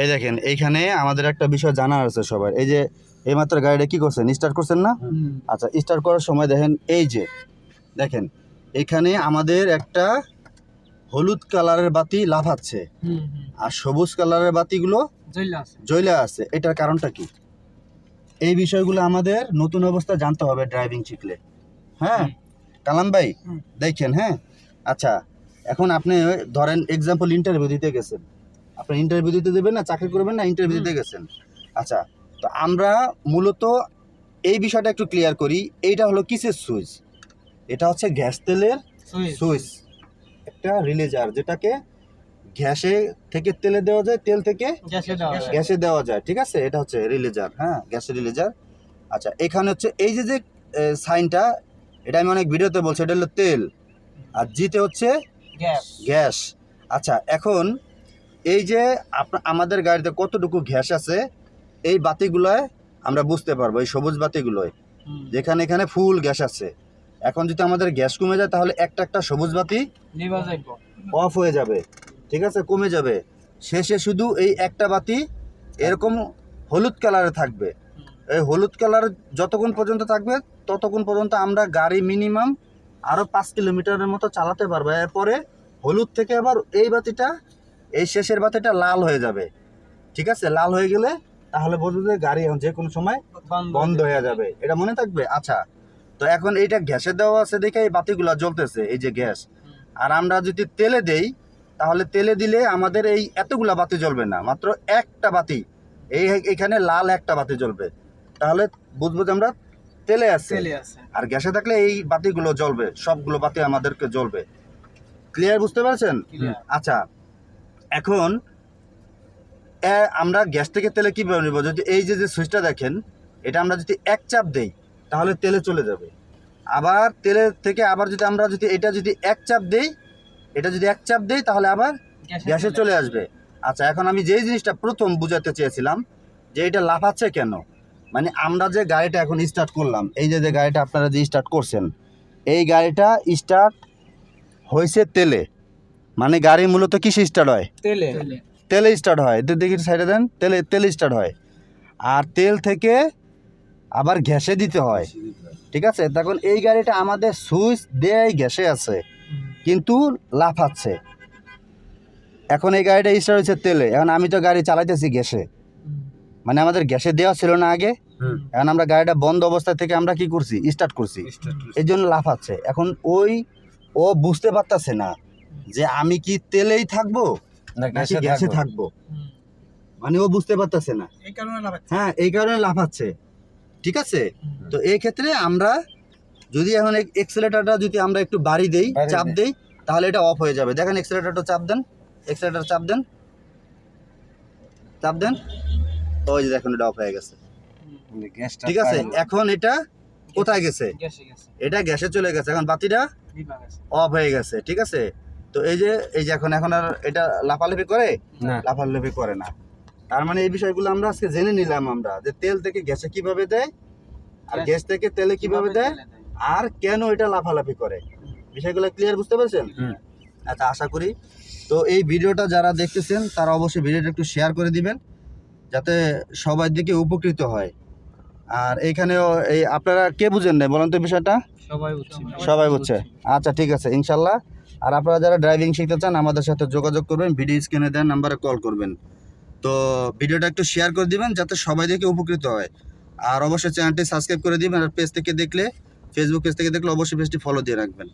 এই দেখেন এইখানে আমাদের একটা বিষয় জানা আছে সবার। এই যে এইমাত্র গাড়িটা কি করছেন? স্টার্ট করছেন না? আচ্ছা স্টার্ট করার সময় দেখেন এই যে দেখেন এখানে আমাদের একটা হলুদ কালারের বাতি লাফাচ্ছে। আর সবুজ কালারের বাতিগুলো জইলা আছে। এটার কারণটা কি? এই বিষয়গুলো আমাদের নতুন অবস্থা জানতে হবে ড্রাইভিং শিখলে। হ্যাঁ? কালাম ভাই। দেখেন হ্যাঁ? আচ্ছা এখন আপনি ধরেন এক্সাম্পল ইন্টারভিউ দিতে গেছেন। আপনি ইন্টারভিউ দিতে দেবেন না চাকরি করবেন না ইন্টারভিউ দিতে গেছেন। আচ্ছা তো আমরা মূলত এই বিষয়টা একটু ক্লিয়ার করি এইটা হলো কিসের সুইচ? এটা হচ্ছে গ্যাস তেলের সুইচ। একটা রিলেজার যেটাকে গ্যাসে থেকে তেলে দেওয়া যায় তেল থেকে গ্যাসে গ্যাসে দেওয়া যায় ঠিক আছে? এটা হচ্ছে রিলেজার হ্যাঁ গ্যাসের রিলেজার। আচ্ছা এখানে হচ্ছে এই যে যে সাইনটা এটা আমি অনেক ভিডিওতে বলছি এটা হলো তেল। আর জিতে হচ্ছে গ্যাস। আচ্ছা এখন এই যে আমাদের গাড়িতে কতটুকু গ্যাস আছে এই বাতিগুলোয় আমরা বুঝতে পারব এই সবুজ বাতিগুলোয়। যেখানে এখানে ফুল গ্যাস আছে। এখন যদি আমাদের গ্যাস কমে যায় তাহলে একটা একটা সবুজ বাতি অফ হয়ে যাবে ঠিক আছে? কমে যাবে। শেষে শুধু এই একটা বাতি এরকম হলুদ কালারে থাকবে। এই হলুদ কালার যতক্ষণ পর্যন্ত থাকবে ততক্ষণ পর্যন্ত আমরা গাড়ি মিনিমাম আরও পাঁচ কিলোমিটারের মতো চালাতে পারব। এরপরে হলুদ থেকে আবার এই বাতিটা এই শেষের বাতিটা লাল হয়ে যাবে। ঠিক আছে? লাল হয়ে গেলে তাহলে বলব যে গাড়ি এখন যে কোনো সময় বন্ধ হয়ে যাবে। এটা মনে থাকবে? আচ্ছা। তো এখন এইটা গ্যাসে দেওয়া আছে দেখে এই বাতিগুলো জ্বলতেছে এই যে গ্যাস। আর আমরা যদি তেলে দেই তাহলে তেলে দিলে আমাদের এই এতগুলা বাতি জ্বলবে না। মাত্র একটা বাতি। এই এখানে লাল একটা বাতি জ্বলবে। তাহলে বুঝব যে আমরা তেলে আছে। আর গ্যাসে থাকলে এই বাতিগুলো জ্বলবে। সবগুলো বাতি আমাদেরকে জ্বলবে। ক্লিয়ার বুঝতে পারছেন? আচ্ছা। এখন আমরা গ্যাস থেকে তেলে কীভাবে নিব? যদি এই যে যে সুইচটা দেখেন এটা আমরা যদি এক চাপ দেই তাহলে তেলে চলে যাবে। আবার তেলের থেকে আবার যদি আমরা যদি এটা যদি এক চাপ দেই এটা যদি এক চাপ দেই তাহলে আবার গ্যাসে চলে আসবে। আচ্ছা এখন আমি যেই জিনিসটা প্রথম বুঝাতে চেয়েছিলাম যে এটা লাফাচ্ছে কেন? মানে আমরা যে গাড়িটা এখন স্টার্ট করলাম এই যে যে গাড়িটা আপনারা যে স্টার্ট করছেন এই গাড়িটা স্টার্ট হয়েছে তেলে। মানে গাড়ি মূলত কিসে স্টার্ট হয়? তেলে। তেলে। স্টার্ট হয়। এদের দেখি সাইডে দেন। তেলে তেলে স্টার্ট হয়। আর তেল থেকে আবার গ্যাসে দিতে হয়। ঠিক আছে? তখন এই গাড়িটা আমাদের সুইচ দেয় গ্যাসে আছে। কিন্তু লাফাচ্ছে। এখন এই গাড়িটা স্টার্ট হয়েছে তেলে। এখন আমি তো গাড়ি চালাইতেছি গ্যাসে। মানে আমাদের গ্যাসে দেওয়া ছিল না আগে। এখন আমরা গাড়িটা বন্ধ অবস্থা থেকে আমরা কি করছি? স্টার্ট করছি। এই জন্য লাফাচ্ছে। এখন ওই ও বুঝতে পারতাছে না। যে আমি কি তেলেই থাকব নাকি গ্যাসে থাকব। মানে ও বুঝতে পারতেছে না। এই কারণে লাগাচ্ছে হ্যাঁ এই কারণে লাফাচ্ছে। ঠিক আছে? তো এই ক্ষেত্রে আমরা যদি এখন এক্সেলেটারটা যদি আমরা একটু বাড়ি দেই চাপ দেই। দেই তাহলে এটা অফ হয়ে যাবে। দেখেন এক্সেলেটারটা চাপ দেন। এক্সেলেটার চাপ দেন। চাপ দেন। ওই যে দেখুন এটা অফ হয়ে গেছে। ঠিক আছে? এখন এটা কোথায় গেছে? এটা গ্যাসে চলে গেছে। এখন বাতিটা অফ হয়ে গেছে। ঠিক আছে? তো এই যে এই যে এখন এখন আর এটা লাফালাফি করে? লাফালাফি করে না। তার মানে এই বিষয়গুলো আমরা আজকে জেনে নিলাম আমরা যে তেল থেকে গ্যাসে কীভাবে দেয় আর গ্যাস- থেকে তেলে কীভাবে দেয় আর কেন এটা লাফালাফি করে? বিষয়গুলো ক্লিয়ার বুঝতে পারছেন। আচ্ছা আশা করি। তো এই ভিডিওটা যারা দেখতেছেন তারা অবশ্যই ভিডিওটা একটু শেয়ার করে দিবেন যাতে সবার দিকে উপকৃত হয়। আর এইখানেও এই আপনারা কে বুঝেন নেই? বলেন তো বিষয়টা। সবাই বুঝছি। সবাই বুঝছে। আচ্ছা ঠিক আছে ইনশাল্লাহ। আর আপনারা যারা ড্রাইভিং শিখতে চান আমাদের সাথে যোগাযোগ করবেন ভিডিও স্ক্রিনে দেন নাম্বারে কল করবেন। তো ভিডিওটা একটু শেয়ার করে দিবেন যাতে সবাই দেখে উপকৃত হয়। আর অবশ্যই চ্যানেলটি সাবস্ক্রাইব করে দিবেন আর পেজ থেকে দেখলে ফেসবুক পেজ থেকে দেখলে অবশ্যই পেজটি ফলো দিয়ে রাখবেন।